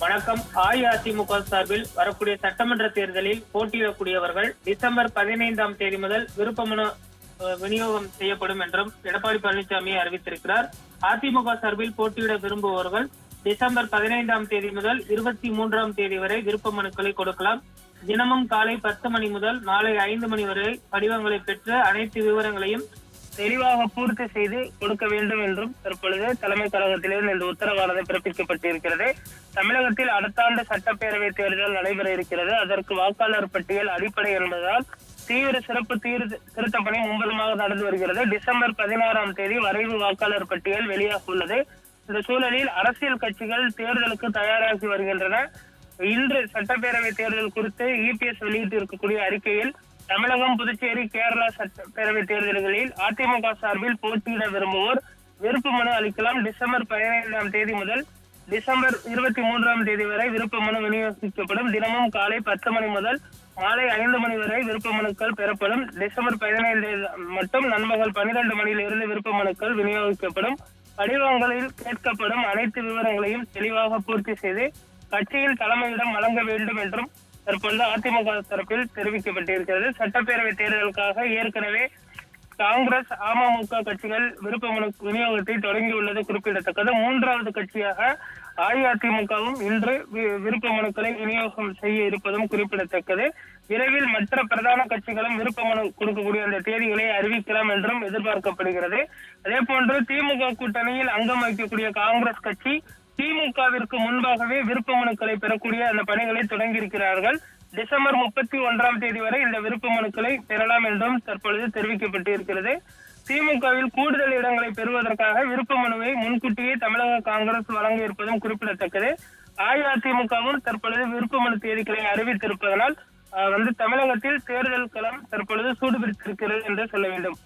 வணக்கம். அஇஅதிமுக சார்பில் வரக்கூடிய சட்டமன்ற தேர்தலில் போட்டியிடக்கூடியவர்கள் டிசம்பர் பதினைந்தாம் தேதி முதல் விருப்பமனு விநியோகம் செய்யப்படும் என்றும் எடப்பாடி பழனிசாமி அறிவித்திருக்கிறார். அதிமுக சார்பில் போட்டியிட விரும்புபவர்கள் டிசம்பர் பதினைந்தாம் தேதி முதல் இருபத்தி மூன்றாம் தேதி வரை விருப்ப மனுக்களை கொடுக்கலாம். தினமும் காலை பத்து மணி முதல் மாலை ஐந்து மணி வரை படிவங்களை பெற்று அனைத்து விவரங்களையும் தெளிவாக பூர்த்தி செய்து கொடுக்க வேண்டும் என்றும் தற்பொழுது தலைமை கழகத்திலிருந்து இந்த உத்தரவானது பிறப்பிக்கப்பட்டிருக்கிறது. தமிழகத்தில் அடுத்த ஆண்டு சட்டப்பேரவை தேர்தல் நடைபெற இருக்கிறது. அதற்கு வாக்காளர் பட்டியல் அடிப்படை என்பதால் தீவிர சிறப்பு தீர் திருத்த பணி மும்பலமாக நடந்து வருகிறது. டிசம்பர் பதினாறாம் தேதி வரைவு வாக்காளர் பட்டியல் வெளியாக உள்ளது. இந்த சூழலில் அரசியல் கட்சிகள் தேர்தலுக்கு தயாராகி வருகின்றன. இன்று சட்டப்பேரவை தேர்தல் குறித்து இபிஎஸ் வெளியிட்டிருக்கக்கூடிய அறிக்கையில் தமிழகம் புதுச்சேரி கேரளா சட்டப்பேரவை தேர்தல்களில் அதிமுக சார்பில் போட்டியிட விரும்புவோர் விருப்ப மனு அளிக்கலாம். டிசம்பர் பதினைந்தாம் தேதி முதல் டிசம்பர் இருபத்தி மூன்றாம் தேதி வரை விருப்ப மனு விநியோகிக்கப்படும். தினமும் காலை பத்து மணி முதல் மாலை ஐந்து மணி வரை விருப்ப மனுக்கள் பெறப்படும். டிசம்பர் பதினைந்து மட்டும் நண்பகல் பன்னிரண்டு மணியிலிருந்து விருப்ப மனுக்கள் விநியோகிக்கப்படும். படிவங்களில் கேட்கப்படும் அனைத்து விவரங்களையும் தெளிவாக பூர்த்தி செய்து கட்சியின் தலைமையிடம் வழங்க வேண்டும் என்றும் தற்பொழுது அதிமுக தரப்பில் தெரிவிக்கப்பட்டிருக்கிறது. சட்டப்பேரவை தேர்தலுக்காக ஏற்கனவே காங்கிரஸ் அமமுக கட்சிகள் விருப்ப மனு விநியோகத்தை தொடங்கியுள்ளது குறிப்பிடத்தக்கது. மூன்றாவது கட்சியாக அஇஅதிமுகவும் இன்று வி- விருப்ப மனுக்களை விநியோகம் செய்ய இருப்பதும் குறிப்பிடத்தக்கது. விரைவில் மற்ற பிரதான கட்சிகளும் விருப்ப மனு கொடுக்கக்கூடிய அந்த தேதிகளை அறிவிக்கலாம் என்றும் எதிர்பார்க்கப்படுகிறது. அதே போன்று திமுக கூட்டணியில் அங்கம் வகிக்கக்கூடிய காங்கிரஸ் கட்சி திமுகவிற்கு முன்பாகவே விருப்ப மனுக்களை பெறக்கூடிய அந்த பணிகளை தொடங்கியிருக்கிறார்கள். டிசம்பர் முப்பத்தி ஒன்றாம் தேதி வரை இந்த விருப்ப மனுக்களை பெறலாம் என்றும் தற்பொழுது தெரிவிக்கப்பட்டு இருக்கிறது திமுகவில் கூடுதல் இடங்களை பெறுவதற்காக விருப்ப மனுவை முன்கூட்டியே தமிழக காங்கிரஸ் வழங்க இருப்பதும் குறிப்பிடத்தக்கது. அஇஅதிமுகவும் தற்பொழுது விருப்ப மனு தேதிகளை அறிவித்திருப்பதனால் அஹ், வந்து தமிழகத்தில் தேர்தல் களம் தற்பொழுது சூடுபிடித்திருக்கிறது என்று சொல்ல வேண்டும்.